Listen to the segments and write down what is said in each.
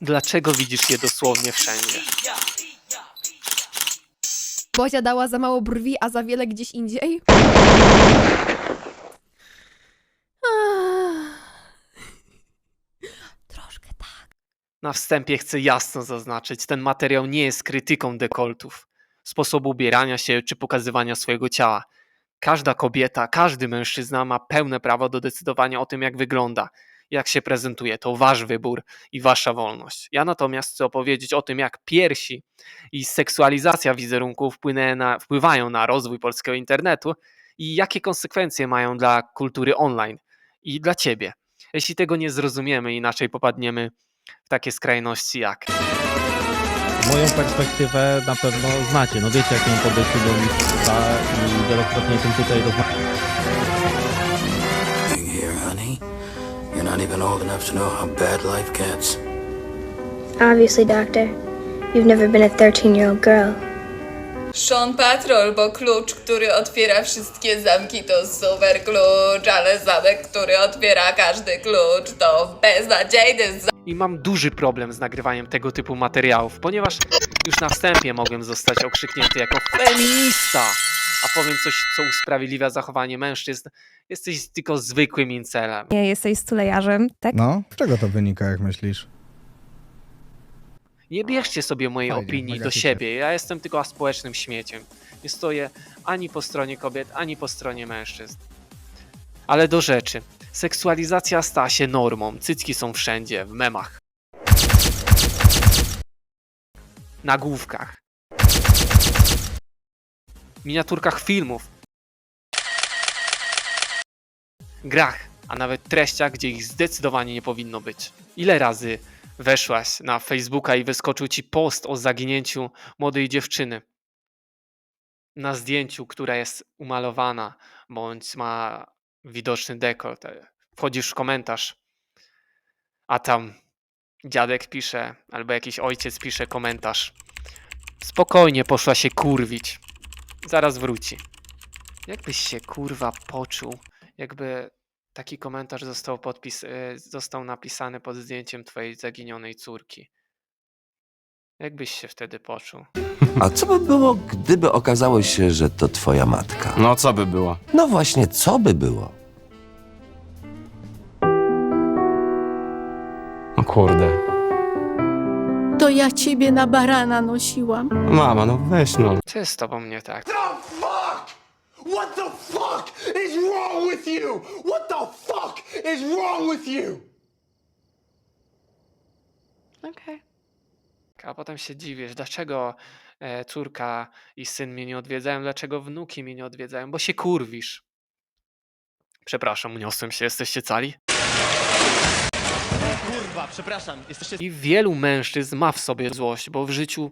Dlaczego widzisz je dosłownie wszędzie? Bozia dała za mało brwi, a za wiele gdzieś indziej? Troszkę tak. Na wstępie chcę jasno zaznaczyć, ten materiał nie jest krytyką dekoltów, sposobu ubierania się czy pokazywania swojego ciała. Każda kobieta, każdy mężczyzna ma pełne prawo do decydowania o tym, jak wygląda, jak się prezentuje. To wasz wybór i wasza wolność. Ja natomiast chcę opowiedzieć o tym, jak piersi i seksualizacja wizerunku na, wpływają na rozwój polskiego internetu i jakie konsekwencje mają dla kultury online i dla ciebie. Jeśli tego nie zrozumiemy, inaczej popadniemy w takie skrajności jak Moją perspektywę na pewno znacie. No wiecie, jak miałem podejście do mistrza i wielokrotnie tym tutaj rozmawiałem. You're not even old enough to know how bad life gets. Obviously, Doctor. You've never been a 13 year old girl. Sean Patrol, bo klucz, który otwiera wszystkie zamki to super klucz, ale zamek, który otwiera każdy klucz to beznadziejny zamek. i mam duży problem z nagrywaniem tego typu materiałów, ponieważ już na wstępie mogłem zostać okrzyknięty jako feminista, a powiem coś, co usprawiedliwia zachowanie mężczyzn. Jesteś tylko zwykłym incelem. Nie jesteś stulejarzem, tak? No, z czego to wynika, jak myślisz? Nie bierzcie sobie mojej Fajnie, opinii do siebie. Ja jestem tylko społecznym śmieciem. Nie stoję ani po stronie kobiet, ani po stronie mężczyzn. Ale do rzeczy. Seksualizacja stała się normą. Cycki są wszędzie, w memach. Nagłówkach. Miniaturkach filmów. Grach, a nawet treściach, gdzie ich zdecydowanie nie powinno być. Ile razy weszłaś na Facebooka i wyskoczył ci post o zaginięciu młodej dziewczyny. Na zdjęciu, która jest umalowana, bądź ma widoczny dekolt. Wchodzisz w komentarz, a tam dziadek pisze, albo jakiś ojciec pisze komentarz. Spokojnie poszła się kurwić. Zaraz wróci. Jakbyś się kurwa poczuł, jakby taki komentarz został, podpis, e, został napisany pod zdjęciem twojej zaginionej córki. Jakbyś się wtedy poczuł? A co by było, gdyby okazało się, że to twoja matka? No co by było? No właśnie, co by było? O kurde. To ja ciebie na barana nosiłam. Mama, no weź no. Co jest z tobą nie tak? What the fuck is wrong with you? What the fuck is wrong with you? Okej. A potem się dziwisz, dlaczego e, córka i syn mnie nie odwiedzają, dlaczego wnuki mnie nie odwiedzają, bo się kurwisz. Przepraszam, uniosłem się, jesteście cali? Kurwa, przepraszam, jesteście I wielu mężczyzn ma w sobie złość, bo w życiu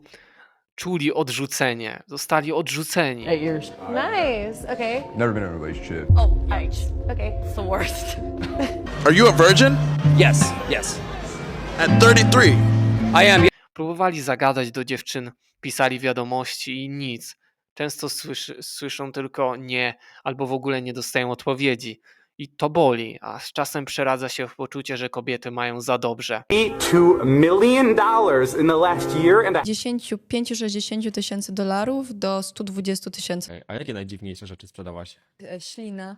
czuli odrzucenie, zostali odrzuceni. Nice. Okay. Never been in a relationship. Oh, ouch. Okay. It's the worst. Are you a virgin? Yes, yes. At 33. I am. Próbowali zagadać do dziewczyn, pisali wiadomości i nic. Często słyszy, słyszą tylko nie, albo w ogóle nie dostają odpowiedzi. I to boli, a z czasem przeradza się w poczucie, że kobiety mają za dobrze. 2 million dollars in the last year and a 10-60 tysięcy dolarów do 120 tysięcy. A jakie najdziwniejsze rzeczy sprzedałaś? Ślina,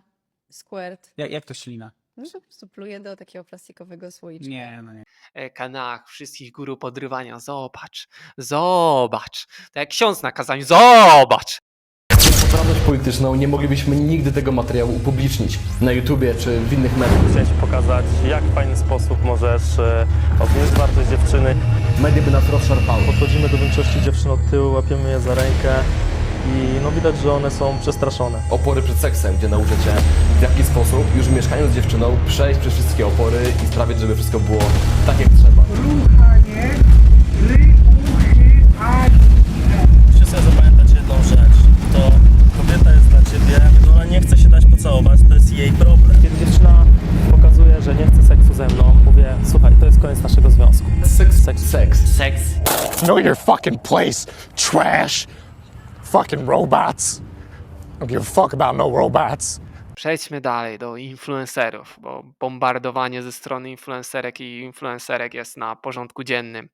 squirt. Jak, jak to ślina? No, że do takiego plastikowego słoiczka. Nie, no nie. E, kanałach wszystkich guru podrywania. Zobacz, zobacz. Tak jak ksiądz na kazaniu, zobacz. Polityczną nie moglibyśmy nigdy tego materiału upublicznić na YouTubie czy w innych mediach. Chciałem ci pokazać, jak w fajny sposób możesz e, obniżyć wartość dziewczyny. Media by nas rozszarpały. Podchodzimy do większości dziewczyn od tyłu, łapiemy je za rękę i no widać, że one są przestraszone. Opory przed seksem, gdzie nauczę cię w jaki sposób już mieszkając z dziewczyną przejść przez wszystkie opory i sprawić, żeby wszystko było tak jak trzeba. Seks, Seks. seks. Know your fucking place, trash. Fucking robots. Don't give a fuck about no robots. Przejdźmy dalej do influencerów, bo bombardowanie ze strony influencerek i influencerek jest na porządku dziennym.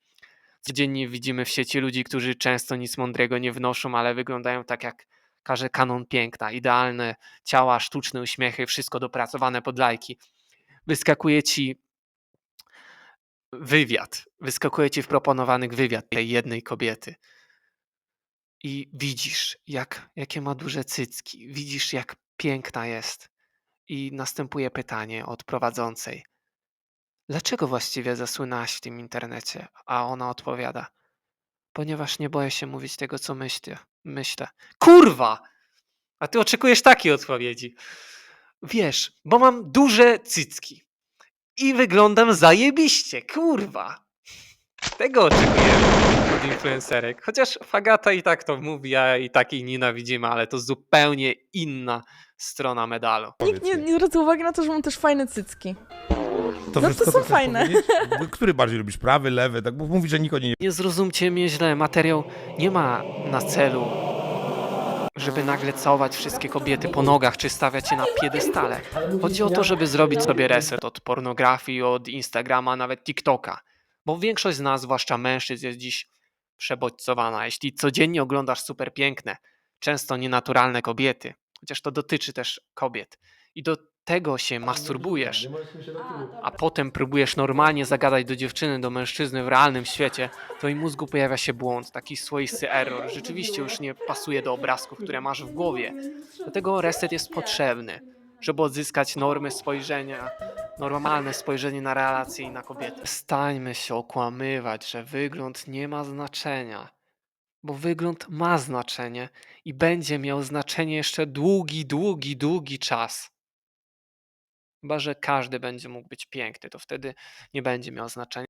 Codziennie widzimy w sieci ludzi, którzy często nic mądrego nie wnoszą, ale wyglądają tak jak każe kanon piękna. Idealne ciała, sztuczne uśmiechy, wszystko dopracowane pod lajki. Wyskakuje ci wywiad, wyskakuje ci w proponowany wywiad tej jednej kobiety. I widzisz, jak, jakie ma duże cycki, widzisz, jak piękna jest. I następuje pytanie od prowadzącej. Dlaczego właściwie zasłynęłaś w tym internecie? A ona odpowiada. Ponieważ nie boję się mówić tego, co myślę. Myślę. Kurwa! A ty oczekujesz takiej odpowiedzi. Wiesz, bo mam duże cycki. I wyglądam zajebiście, kurwa. Tego oczekujemy od influencerek. Chociaż Fagata i tak to mówi, a i tak jej nienawidzimy, ale to zupełnie inna strona medalu. Nikt nie, nie zwraca uwagi na to, że mam też fajne cycki. To No wszystko, to co są chcesz fajne. powiedzieć? Który bardziej lubisz? Prawy, lewy? Tak bo mówi, że nikt o nie Nie zrozumcie mnie źle, materiał nie ma na celu, żeby nagle całować wszystkie kobiety po nogach czy stawiać je na piedestale. Chodzi o to, żeby zrobić sobie reset od pornografii, od Instagrama, nawet TikToka. Bo większość z nas, zwłaszcza mężczyzn, jest dziś przebodźcowana. Jeśli codziennie oglądasz super piękne, często nienaturalne kobiety, chociaż to dotyczy też kobiet, i do tego się masturbujesz, a potem próbujesz normalnie zagadać do dziewczyny, do mężczyzny w realnym świecie, to twoim mózgu pojawia się błąd, taki swoisty error. Rzeczywiście już nie pasuje do obrazków, które masz w głowie. Dlatego reset jest potrzebny, żeby odzyskać normy spojrzenia, normalne spojrzenie na relacje i na kobiety. Stańmy się okłamywać, że wygląd nie ma znaczenia. Bo wygląd ma znaczenie i będzie miał znaczenie jeszcze długi, długi, długi czas. Chyba, że każdy będzie mógł być piękny, to wtedy nie będzie miał znaczenia.